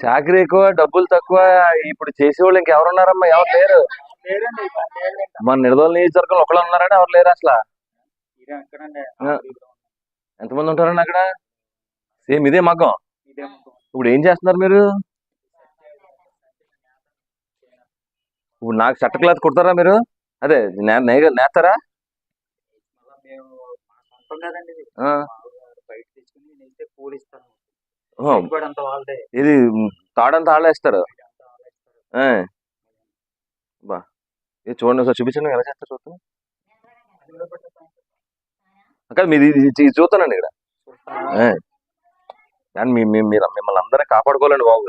చాకరీ ఎక్కువ డబ్బులు తక్కువ ఇప్పుడు చేసేవాళ్ళు ఇంకెవరున్నారమ్మా? ఎవరు లేరు. మన నిడదోలు నియోజకవర్గంలో ఒకళ్ళు ఉన్నారంటే ఎవరు లేరు అసలు. ఎంతమంది ఉంటారండి అక్కడ? సేమ్ ఇదే మగ్గం. ఇప్పుడు ఏం చేస్తున్నారు మీరు? ఇప్పుడు నాకు చట్ట క్లాత్ కుడతారా మీరు? అదే నేస్తారా? కదండి ఇది. తాడంతా ఆడేస్తారు. బా ఇది చూడండి ఒకసారి చూపించండి ఎలా చేస్తారు చూస్తాను. అక్కడ మీరు ఇది ఇది- ఇది చూస్తానండి ఇక్కడ. కానీ మీ మీరు మిమ్మల్ని అందరినీ కాపాడుకోవాలండి బాబు.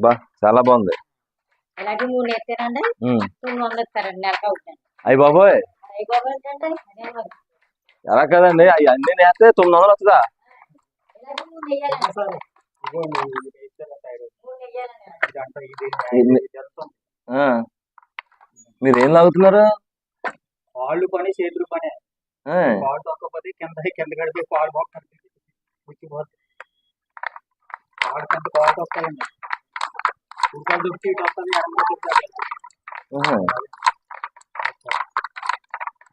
బా చాలా బాగుంది అలాగే మూడు ఎత్తానండి ఉమ్. తొమ్మిది వందలు ఇస్తారండి నెలకు అవుతుంది అయ్యి బాబోయ్. అయ్యి బాబాయ్ అంటే ఎలా కదండి? అవి అన్ని నేస్తే తొమ్మిది వందలు వస్తుందా. మీరు ఏం లాగుతున్నారు? కాళ్ళు పని చేతులు పని. కాళ్ళు తొక్కకపోతే కింద కింద గడిపి కాళ్ళు పోతుంది పుచ్చిపోతుంది కాళ్ళు కింద కాళ్ళు తొక్కాలండి. వస్తుంది.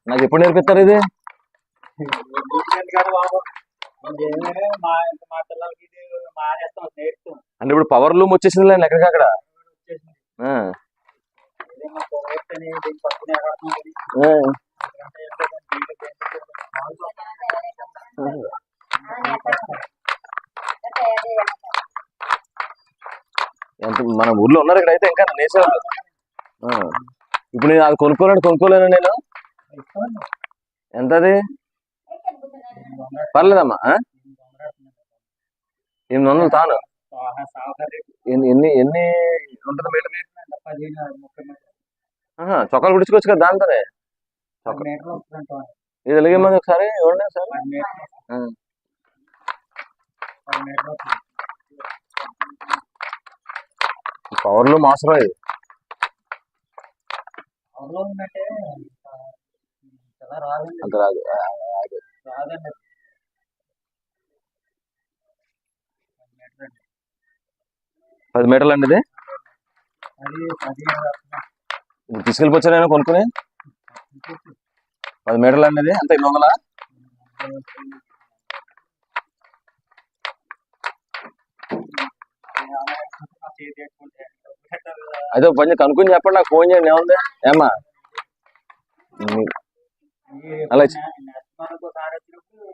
నాకు ఎప్పుడు నేర్పిస్తారు ఇది? అంటే ఇప్పుడు పవర్ లూమ్ వచ్చేసింది. ఎక్కడికక్కడ వచ్చేసింది మన ఊర్లో ఉన్నారు ఇక్కడ అయితే ఇంకా నేసేవాళ్ళు ఇప్పుడు నేను అది కొనుక్కోలేను కొనుక్కోలేను నేను. ఎంత అది పర్లేదమ్మా ఎనిమిది వందలు తాను. ఎన్ని ఎన్ని ఉంటుంది మీటర్ చొక్కాలు కుడుచుకోవచ్చు కదా దాంతోనే. పది ఇది ఒకసారి? ఇవ్వండి ఒకసారి? పది మీటర్లు ఆ. పది మీటర్లు వస్తుంది పవర్ లూమ్ అవసరం ఇది అంత రాదు పది మీటర్లు అండి. ఇది. ఇప్పుడు నేను కొనుక్కుని? పది మీటర్లు అండి ఇది? అంత ఎనిమిది వందలా? అయితే పని కనుక్కొని చెప్పండి నాకు ఫోన్ చేయండి ఏముంది? ఏమ్మా? మీ- ఈ అలా నె- నెక్స్ట్ మంత్ ఒకసారి వచ్చినప్పుడు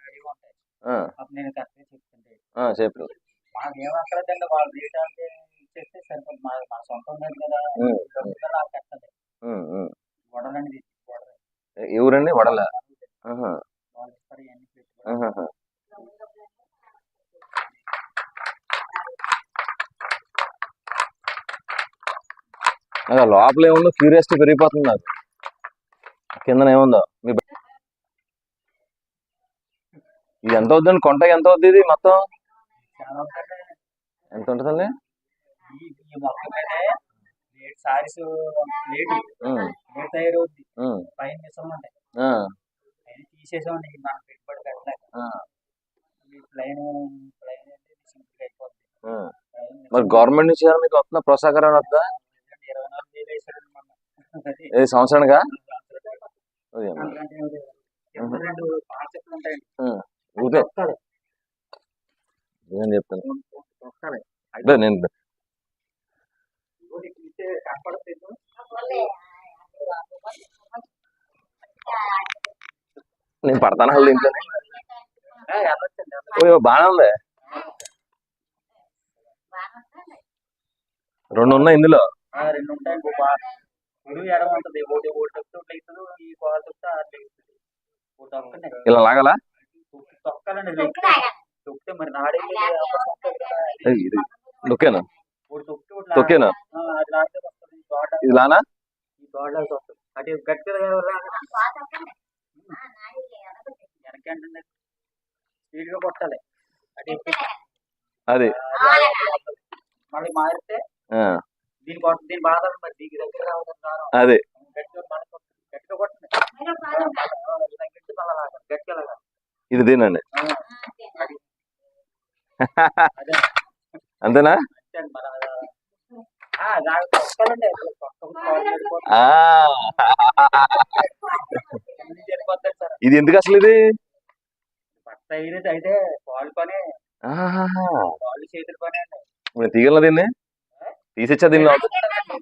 రెడీగా ఉంటాయి ఆ, అప్పుడు నేను కరెక్ట్గా చెప్తుంటే ఆ, చెప్పండి మాకు ఏమక్కర్లేదండి వాళ్ళు రీటానికి ఇచ్చేస్తే సరిపోతుంది మా మా సొంతం ఉన్నది కదా ఉమ్, డబ్బులు నాకు కట్టదు ఉమ్, ఉమ్. గొడవలండి గొడవ ఏ- ఏ ఊరండి వడల ఆహా, వాళ్ళు ఇస్తారు ఇవన్నీ పెట్టుబడి. ఆహాహా. నాకు లోపల ఏముందో క్యూరియాసిటీ పెరిగిపోతుంది నాకు. కింద ఏముందో? మీ ఇది ఎంత అవుతుందండి? కొంట ఎంత అవుతుంది ఇది మొత్తం. ఎంత ఉంటుందండి సారీస్ తయారవుద్ది పైన తీసేసామండి. మనం పెట్టుబడి ప్లైన్ ప్లైన్ అంటే సింపుల్ అయిపోద్ది. మరి గవర్నమెంట్ నుంచి మీకు వస్తుందా ప్రోత్సాహకరం వస్తుందా ఏ సంవత్సరానికా? నేను చెప్తాను. నేను పడతాను ఇంట్లోనే? బాగానే ఉంది? రెండు ఉన్నాయి ఇందులో? రెండు ఉంటాయి ఇంకో బా కుడి ఎడమ ఉంటుంది ఒకటి ఒకటి తొక్కితే ఒకటి అవుతుంది ఈ కాలు తొక్కితే అట్లా అవుతుంది ఒకటి తొక్కండి ఇలా లాగాలా? తొక్కి తొక్కాలండి తొక్కితే మరి నాడే ఇది? ఒకటి తొక్కేనా? ఇది లానా? ఈ వస్తుంది. అటు గట్టిగా. వెనకంటే స్పీడ్గా కొట్టాలి. అటు అది. మళ్ళీ మారితే అది. ఇది దీనండి అంతేనా? ఇది ఎందుకు అసలు ఇది? బట్ట తీసిచ్చా పడతాను.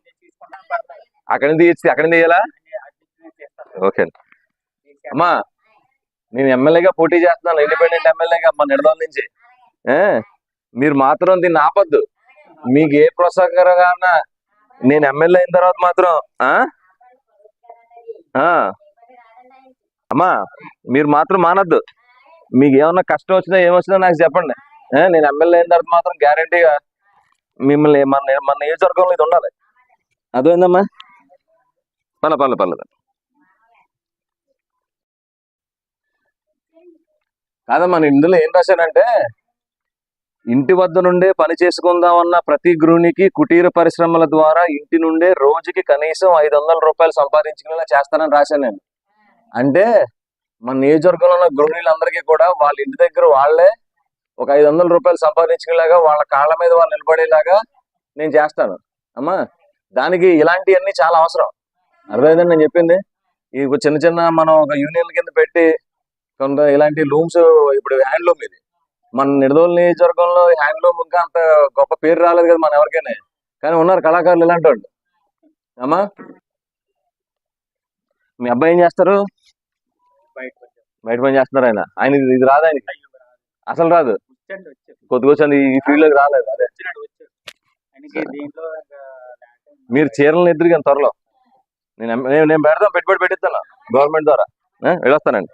అక్కడి తీసి అక్కడి తీయాలా? అన్ని. ఓకే. అమ్మా నేను ఎమ్మెల్యేగా పోటీ చేస్తున్నాను ఇండిపెండెంట్ ఎమ్మెల్యేగా మా నిడదల నుంచి. మీరు మాత్రం దీన్ని ఆపద్దు. మీకు ఏ ప్రోత్సాహకరంగా ఉన్నా నేను ఎమ్మెల్యే అయిన తర్వాత మాత్రం అమ్మా మీరు మాత్రం మానద్దు. మీకు ఏమన్నా కష్టం వచ్చినా ఏమొచ్చినా నాకు చెప్పండి. నేను ఎమ్మెల్యే అయిన తర్వాత మాత్రం గ్యారంటీగా మిమ్మల్ని మన మన నియోజకవర్గంలో ఇది ఉండాలి. అదేందమ్మా పర్లే పర్లే పర్లేదు కాదమ్మా నేను ఇందులో ఏం రాశానంటే ఇంటి వద్ద నుండే పని చేసుకుందామన్న ప్రతి గృహిణికి కుటీర పరిశ్రమల ద్వారా ఇంటి నుండే రోజుకి కనీసం ఐదు వందల రూపాయలు సంపాదించుకునేలా చేస్తానని రాశాను నేను. అంటే మన నియోజకవర్గంలో ఉన్న గృహిణులందరికీ కూడా వాళ్ళ ఇంటి దగ్గర వాళ్ళే ఒక ఐదు వందల రూపాయలు సంపాదించుకునేలాగా వాళ్ళ కాళ్ళ మీద వాళ్ళు నిలబడేలాగా నేను చేస్తాను. అమ్మా దానికి ఇలాంటివన్నీ చాలా అవసరం. అర్థమైందని నేను చెప్పింది? ఈ చిన్న చిన్న మనం ఒక యూనియన్ కింద పెట్టి కొంత ఇలాంటి లూమ్స్ ఇప్పుడు హ్యాండ్లూమ్ ఇది. మన నిడదోలు నియోజకవర్గంలో హ్యాండ్లూమ్ ఇంకా అంత గొప్ప పేరు రాలేదు కదా మన ఎవరికైనా. కానీ ఉన్నారు కళాకారులు ఇలాంటి వాళ్ళు. అమ్మా మీ అబ్బాయి ఏం చేస్తారు. బయట పని చేస్తున్నారు ఆయన. ఆయన ఇది- రాదు ఆయనకి. అసలు రాదు. వచ్చండి వచ్చాడు. కొద్ది వచ్చి ఈ ఫీల్డ్లోకి రాలేదు. అదే. మీరు చీరలను ఎదురుగాను త్వరలో. నేను నేను పెడతాను పెట్టుబడి పెట్టిస్తాను. గవర్నమెంట్ ద్వారా. వెళ్ళొస్తానండి.